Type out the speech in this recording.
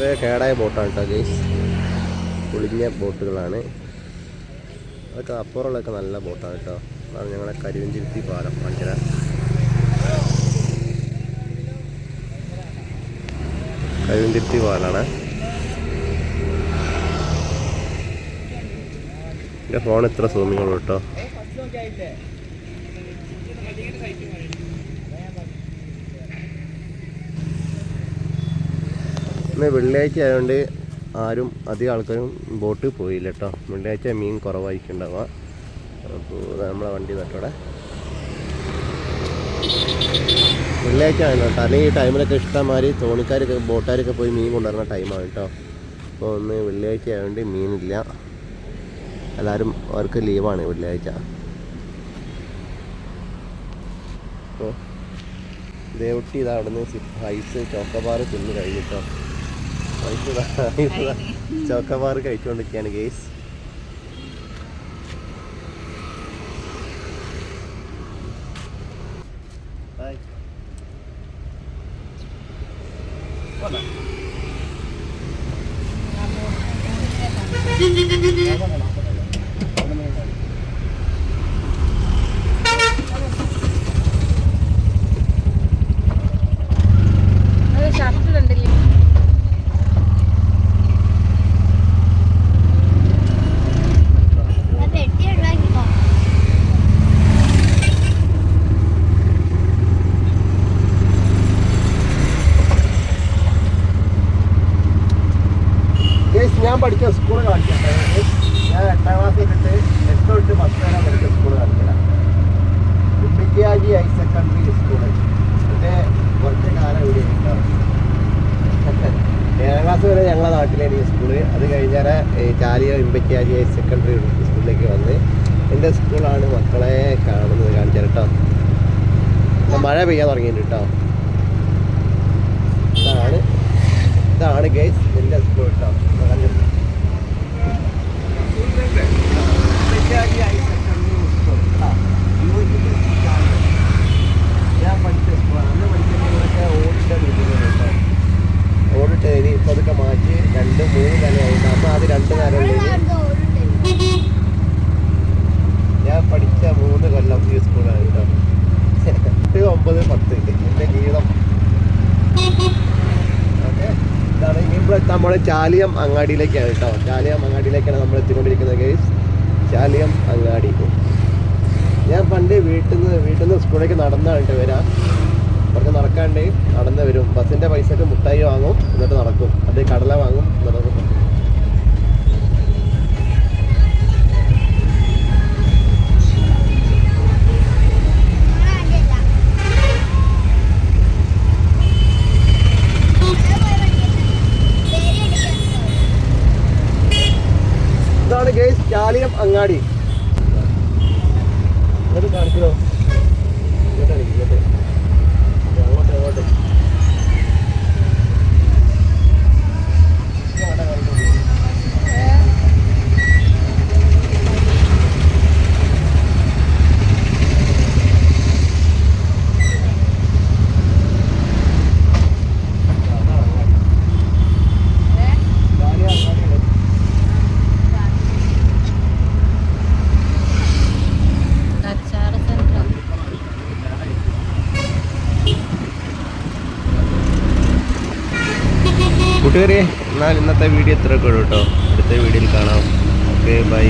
ഇത് കേടായ ബോട്ടാണ് കേട്ടോ ഗൈസ്. പൊളിഞ്ഞ ബോട്ടുകളാണ്. അതൊക്കെ അപ്പുറമുള്ളതൊക്കെ നല്ല ബോട്ടാണ് കേട്ടോ. അതാണ് ഞങ്ങളെ കരുവഞ്ചിരുത്തി പാലം കാണിച്ചത്. കരുവഞ്ചിരുത്തി പാലാണ്. എന്റെ ഫോൺ ഇത്ര സൂമിങ്ങുള്ളൂ കേട്ടോ. ഇന്ന് വെള്ളിയാഴ്ച ആയതുകൊണ്ട് ആരും അധികം ആൾക്കാരും ബോട്ടിൽ പോയില്ല കേട്ടോ വെള്ളിയാഴ്ച മീൻ കുറവായിരിക്കും ഉണ്ടാവുക അപ്പോൾ നമ്മളെ വണ്ടി നട്ടോടെ വെള്ളിയാഴ്ച ആണ് കേട്ടോ അല്ലെങ്കിൽ ഈ ടൈമിലൊക്കെ ഇഷ്ടംമാതിരി തോണിക്കാരൊക്കെ ബോട്ടുകാരൊക്കെ പോയി മീൻ കൊണ്ടുവരുന്ന ടൈമാണ് കേട്ടോ അപ്പോൾ ഒന്ന് വെള്ളിയാഴ്ച ആയതുകൊണ്ട് മീനില്ല. എല്ലാവരും അവർക്ക് ലീവാണ് വെള്ളിയാഴ്ച. അപ്പോൾ ദേവട്ടി ഇതാ അവിടുന്ന് ഐസ് ചോക്കബാർ തിന്നു കഴിഞ്ഞിട്ടോ ചോക്കബാർ കഴിച്ചുകൊണ്ടിരിക്കുകയാണ് ഗേസ് ഷർട്ട് ഞാൻ പഠിച്ച സ്കൂൾ കാണിക്കട്ടെ. ഞാൻ എട്ടാം ക്ലാസ് ഇട്ടിട്ട് എട്ട് തൊട്ട് പത്ത് വരെ പഠിച്ച സ്കൂൾ കാണിക്കണം കുട്ടിക്കാജി ഹൈ സെക്കൻഡറി സ്കൂൾ എന്റെ കുറച്ച് കാലം ഇവിടെ ഏഴാം ക്ലാസ് വരെ ഞങ്ങളെ നാട്ടിലാണ് ഈ സ്കൂൾ അത് കഴിഞ്ഞാൽ ചാലിയ ഇമ്പക്കാജി ഹൈ സെക്കൻഡറി സ്കൂളിലേക്ക് വന്ന് എന്റെ സ്കൂളാണ് മക്കളെ കാണുന്നത് കാണിച്ചാൽ കേട്ടോ. മഴ പെയ്യാൻ തുടങ്ങിയിട്ടുണ്ട് കേട്ടോ. ഇതാണ് ഇതാണ് ഗൈസ് എന്റെ സ്കൂൾ കേട്ടോ അത് രണ്ട് നേരം ഞാൻ പഠിച്ച മൂന്ന് കൊല്ലം ഈ സ്കൂളാണ് കേട്ടോ. ഒമ്പത് പത്ത് എന്റെ ജീവിതം. നമ്മൾ ചാലിയം അങ്ങാടിയിലേക്കാണ് കേട്ടോ. ചാലിയം അങ്ങാടിയിലേക്കാണ് നമ്മൾ എത്തിക്കൊണ്ടിരിക്കുന്നത് ഗൈസ് ചാലിയം അങ്ങാടി. ഞാൻ പണ്ട് വീട്ടിൽ നിന്ന് വീട്ടിൽ നിന്ന് സ്കൂളിലേക്ക് നടന്നാണ് കേട്ടോ വരാം. കുറച്ച് നടക്കാണ്ട് നടന്ന് വരും. ബസ്സിന്റെ പൈസക്ക് മുട്ടായി വാങ്ങും. എന്നിട്ട് നടക്കും. അത് കടല വാങ്ങും. എന്നിട്ട് നടക്കും. ഇതാണ് ഗൈസ് ചാലിയം അങ്ങാടി. ഇങ്ങോട്ട്. കൂട്ടുകാരെ എന്നാൽ ഇന്നത്തെ വീഡിയോ ഇത്രയൊക്കെ ഉള്ളൂ കേട്ടോ. അടുത്ത വീഡിയോയിൽ കാണാം. Okay bye